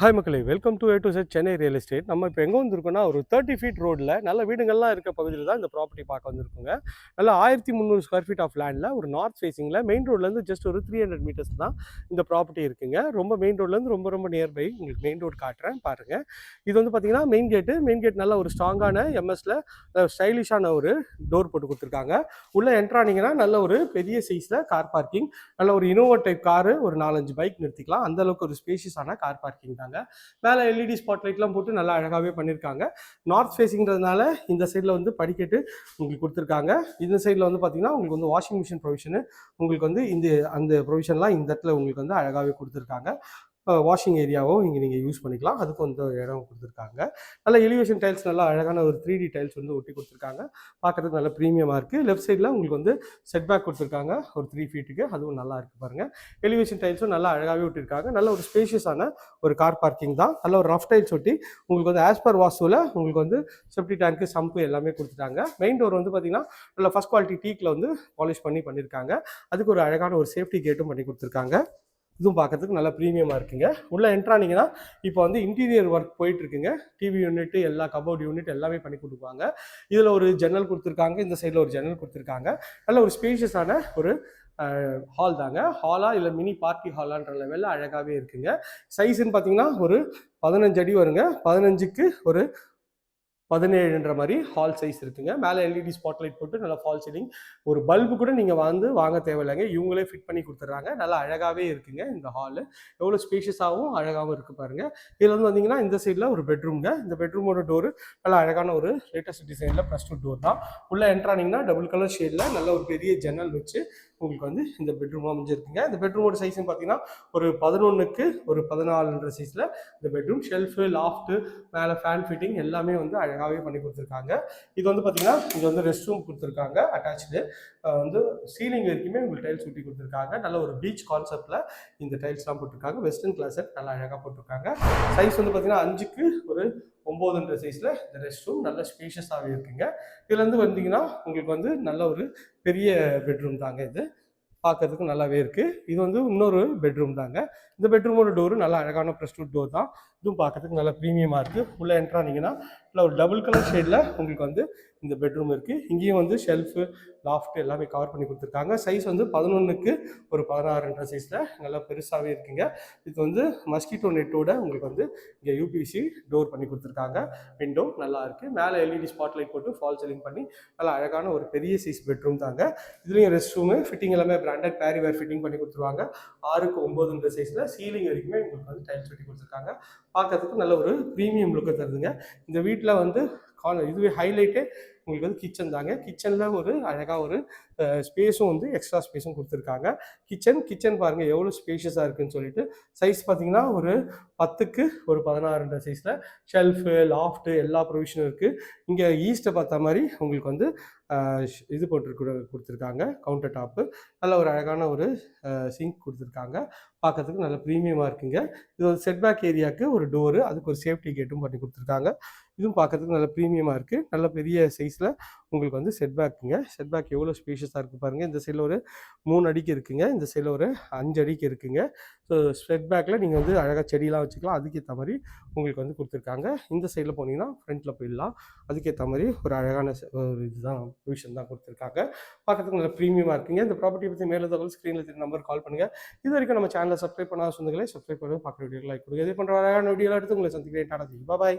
Hi மக்களே welcome to A to Z Chennai real estate நம்ம இப்போ எங்கே வந்திருக்கோம்னா ஒரு தேர்ட்டி ஃபீட் ரோட்டில் நல்ல வீடுங்கள்லாம் இருக்க பகுதியில் தான் இந்த ப்ராப்பர்ட்டி பார்க்க வந்திருக்கோங்க. நல்லா ஆயிரத்தி முந்நூறு ஸ்கொயர் ஃபீட் ஆஃப் லேண்டில் ஒரு நார்த் ஃபேஸிங்கில் மெயின் ரோட்லேருந்து ஜஸ்ட் ஒரு த்ரீ ஹண்ட்ரட் மீட்டர்ஸ் தான் இந்த ப்ராப்பர்ட்டி இருக்குங்க. ரொம்ப மெயின் ரோட்லேருந்து ரொம்ப ரொம்ப நியர்பை உங்களுக்கு மெயின் ரோட் காட்டுறேன் பாருங்கள் இது வந்து பார்த்தீங்கன்னா மெயின் கேட்டு மெயின் கேட் நல்ல ஒரு ஸ்ட்ராங்கான எம்எஸில் ஸ்டைலிஷான ஒரு டோர் போட்டு கொடுத்துருக்காங்க. உள்ளே என்ட்ரானிங்கன்னா நல்ல ஒரு பெரிய சைஸில் கார் பார்க்கிங் நல்ல ஒரு இனோவா டைப் காரு ஒரு நாலஞ்சு பைக் நிறுத்திக்கலாம். அந்தளவுக்கு ஒரு ஸ்பேஷியஸான கார் பார்க்கிங் தான் பண்ணியிருக்காங்க. மேலே எல்இடி ஸ்பாட் லைட்லாம் போட்டு நல்லா அழகாகவே பண்ணியிருக்காங்க. நார்த் ஃபேஸிங்கிறதுனால இந்த சைடில் வந்து படிக்கட்டு உங்களுக்கு கொடுத்துருக்காங்க. இந்த சைடில் வந்து பார்த்தீங்கன்னா உங்களுக்கு வந்து வாஷிங் மிஷின் ப்ரொவிஷனு உங்களுக்கு வந்து இந்த அந்த ப்ரொவிஷன்லாம் இந்த இடத்துல உங்களுக்கு வந்து அழகாகவே கொடுத்துருக்காங்க. வாஷிங் ஏரியாவும் இங்கே நீங்கள் யூஸ் பண்ணிக்கலாம். அதுக்கும் வந்து இடம் கொடுத்துருக்காங்க. நல்ல எலிவேஷன் டைல்ஸ் நல்லா அழகான ஒரு த்ரீ டி டைல்ஸ் வந்து ஒட்டி கொடுத்துருக்காங்க. பார்க்குறதுக்கு நல்ல ப்ரீமியமாக இருக்குது லெஃப்ட் சைடில் உங்களுக்கு வந்து செட் பேக் கொடுத்துருக்காங்க. ஒரு த்ரீ ஃபீட்டுக்கு அதுவும் நல்லா இருக்குது பாருங்கள் எலிவேஷன் டைல்ஸும் நல்லா அழகாகவே ஒட்டியிருக்காங்க. நல்ல ஒரு ஸ்பேஷியஸான ஒரு கார் பார்க்கிங் தான். நல்ல ஒரு ரஃப் டைல்ஸ் ஒட்டி உங்களுக்கு வந்து ஆஸ் பர் வாஸ்துவில் உங்களுக்கு வந்து செப்டி டேங்க்கு சம்பு எல்லாமே கொடுத்துட்டாங்க. மெயின் டோர் வந்து பார்த்தீங்கன்னா நல்ல ஃபஸ்ட் குவாலிட்டி டீக்கில் வந்து பாலிஷ் பண்ணி பண்ணியிருக்காங்க. அதுக்கு ஒரு அழகான ஒரு சேஃப்டி கேட்டும் பண்ணி கொடுத்துருக்காங்க. இதுவும் பார்க்கறதுக்கு நல்லா ப்ரீமியமாக இருக்குங்க. உள்ளே என்ட்ரானிங்கன்னா இப்போ வந்து இன்டீரியர் ஒர்க் போயிட்டுருக்குங்க. டிவி யூனிட் எல்லா கபோர்ட் யூனிட் எல்லாமே பண்ணி கொடுப்பாங்க. இதில் ஒரு ஜன்னல் கொடுத்துருக்காங்க. இந்த சைடில் ஒரு ஜன்னல் கொடுத்துருக்காங்க. நல்ல ஒரு ஸ்பேஷியஸான ஒரு ஹால் தாங்க. ஹாலாக இல்லை மினி பார்ட்டி ஹாலான்ற லெவலில் அழகாகவே இருக்குங்க. சைஸ்ன்னு பார்த்தீங்கன்னா ஒரு பதினஞ்சு அடி வருங்க. பதினஞ்சுக்கு ஒரு பதினேழுன்ற மாதிரி ஹால் சைஸ் இருக்குங்க. மேலே எல்இடி ஸ்பாட்லைட் போட்டு நல்லா ஃபால் சீலிங் ஒரு பல்பு கூட நீங்கள் வந்து வாங்க தேவையில்லைங்க. இவங்களே ஃபிட் பண்ணி கொடுத்துட்றாங்க. நல்லா அழகாகவே இருக்குங்க இந்த ஹாலு எவ்வளோ ஸ்பேஷியஸாகவும் அழகாகவும் இருக்குது பாருங்க. இதில் வந்து வந்தீங்கன்னா இந்த சைடில் ஒரு பெட்ரூம்ங்க இந்த பெட்ரூமோட டோரு நல்லா அழகான ஒரு லேட்டஸ்ட் டிசைனில் ப்ளஸ் டூ டோர் தான். உள்ளே என்ட்ரானிங்கன்னா டபுள் கலர் ஷேடில் நல்ல ஒரு பெரிய ஜன்னல் வச்சு உங்களுக்கு வந்து இந்த பெட்ரூம் அமைஞ்சிருக்குங்க. இந்த பெட்ரூமோட சைஸ்னு பார்த்தீங்கன்னா ஒரு பதினொன்றுக்கு ஒரு பதினாலுன்ற சைஸில் இந்த பெட்ரூம் ஷெல்ஃபு லாஃப்ட்டு மேலே ஃபேன் ஃபிட்டிங் எல்லாமே வந்து அழகாகவே பண்ணி கொடுத்துருக்காங்க. இது வந்து பார்த்தீங்கன்னா இங்கே வந்து ரெஸ்ட் ரூம் கொடுத்துருக்காங்க அட்டாச்சு வந்து சீலிங் வரைக்குமே உங்களுக்கு டைல்ஸ் ஒட்டி கொடுத்துருக்காங்க. நல்ல ஒரு பீச் கான்செப்டில் இந்த டைல்ஸ்லாம் போட்டிருக்காங்க. வெஸ்டர்ன் கிளாஸட் நல்லா அழகாக போட்டிருக்காங்க. சைஸ் வந்து பார்த்தீங்கன்னா அஞ்சுக்கு ஒரு ஒம்போதுன்ற சைஸில் இந்த ரெஸ்ட் ரூம் நல்ல ஸ்பேஷியஸாகவே இருக்குங்க. இதுலேருந்து வந்தீங்கன்னா உங்களுக்கு வந்து நல்ல ஒரு பெரிய பெட்ரூம் தாங்க இது. பார்க்கறதுக்கு நல்லாவே இருக்குது இது வந்து இன்னொரு பெட்ரூம் தாங்க. இந்த பெட்ரூமோட டோரு நல்லா அழகான ப்ரெஸ் டோர் தான். இதுவும் பார்க்கறதுக்கு நல்லா ப்ரீமியமாக இருக்குது உள்ளே என்ட்ரானிங்கன்னா இல்லை ஒரு டபுள் கலர் ஷேடில் உங்களுக்கு வந்து இந்த பெட்ரூம் இருக்குது இங்கேயும் வந்து ஷெல்ஃபு லாஃப்ட் எல்லாமே கவர் பண்ணி கொடுத்துருக்காங்க. சைஸ் வந்து பதினொன்றுக்கு ஒரு பதினாறுன்ற சைஸில் நல்லா பெருசாகவே இருக்குங்க. இது வந்து மஸ்கிட்டோ நெட்டோட உங்களுக்கு வந்து இங்கே யூபிசி டோர் பண்ணி கொடுத்துருக்காங்க. விண்டோ நல்லா இருக்குது மேலே எல்இடி ஸ்பாட் லைட் போட்டு ஃபால் சீலிங் பண்ணி நல்லா அழகான ஒரு பெரிய சைஸ் பெட்ரூம் தாங்க. இதுலேயும் ரெஸ்ட் ரூமு ஃபிட்டிங் எல்லாமே பிராண்டட் பேரிவேர் ஃபிட்டிங் பண்ணி கொடுத்துருவாங்க. ஆறுக்கு ஒம்போதுன்ற சைஸில் சீலிங் வரைக்குமே உங்களுக்கு வந்து டைல்ஸ் ஒட்டி கொடுத்துருக்காங்க. பார்க்கறதுக்கு நல்ல ஒரு ப்ரீமியம் லுக்கை தருதுங்க. இந்த வீட்டில் வந்து கால இதுவே ஹைலைட்டே உங்களுக்கு வந்து கிச்சன் தாங்க. கிச்சனில் ஒரு அழகாக ஒரு ஸ்பேஸும் வந்து எக்ஸ்ட்ரா ஸ்பேஸும் கொடுத்துருக்காங்க. கிச்சன் கிச்சன் பாருங்கள் எவ்வளோ ஸ்பேஷியஸாக இருக்குன்னு சொல்லிட்டு சைஸ் பார்த்தீங்கன்னா ஒரு பத்துக்கு ஒரு பதினாறுன்ற சைஸில் ஷெல்ஃபு லாஃப்ட்டு எல்லா ப்ரொவிஷனும் இருக்குது இங்கே ஈஸ்ட்டை பார்த்த மாதிரி உங்களுக்கு வந்து இது போட்டு கொடுத்துருக்காங்க. கவுண்டர் டாப்பு நல்ல ஒரு அழகான ஒரு சிங்க் கொடுத்துருக்காங்க. பார்க்கறதுக்கு நல்ல ப்ரீமியமாக இருக்குங்க. இது ஒரு செட்பேக் ஏரியாவுக்கு ஒரு டோரு அதுக்கு ஒரு சேஃப்டி கேட்டும் பண்ணி கொடுத்துருக்காங்க. இதுவும் பார்க்கறதுக்கு நல்ல ப்ரீமியமாக இருக்குது நல்ல பெரிய சைஸில் உங்களுக்கு வந்து செட்பேக்குங்க செட்பேக் எவ்வளோ ஸ்பேஷியஸாக இருக்குது பாருங்கள் இந்த சைடில் ஒரு மூணு அடிக்கு இருக்குங்க. இந்த சைடில் ஒரு அஞ்சு அடிக்கு இருக்குங்க. ஸோ செட்பேக்கில் நீங்கள் வந்து அழகாக செடியெலாம் வச்சுக்கலாம். அதுக்கேற்ற மாதிரி உங்களுக்கு வந்து கொடுத்துருக்காங்க. இந்த சைடில் போனீங்கன்னா ஃப்ரண்ட்டில் போயிடலாம். அதுக்கேற்ற மாதிரி ஒரு அழகான ஒரு இதுதான் ப்ரொவிஷன் தான் கொடுத்துருக்காங்க. பார்க்கறதுக்கு நல்ல ப்ரீமியமாக இருக்குங்க. இந்த ப்ராப்பர்ட்டி பற்றி மேலே தகவல் ஸ்க்ரீனில் தெரியும் நம்பர் கால் பண்ணுங்கள் இது வரைக்கும் நம்ம சேனலை சப்ஸ்கிரைப் பண்ணாத சொந்தங்களே சப்ஸ்கிரைப் பண்ணி பார்க்குற வீடியோ லைக் கொடுங்க. இது பண்ணுற அழகான வீடியோலாம் எடுத்து உங்களை சந்திக்கிறேன். டாடா பாய்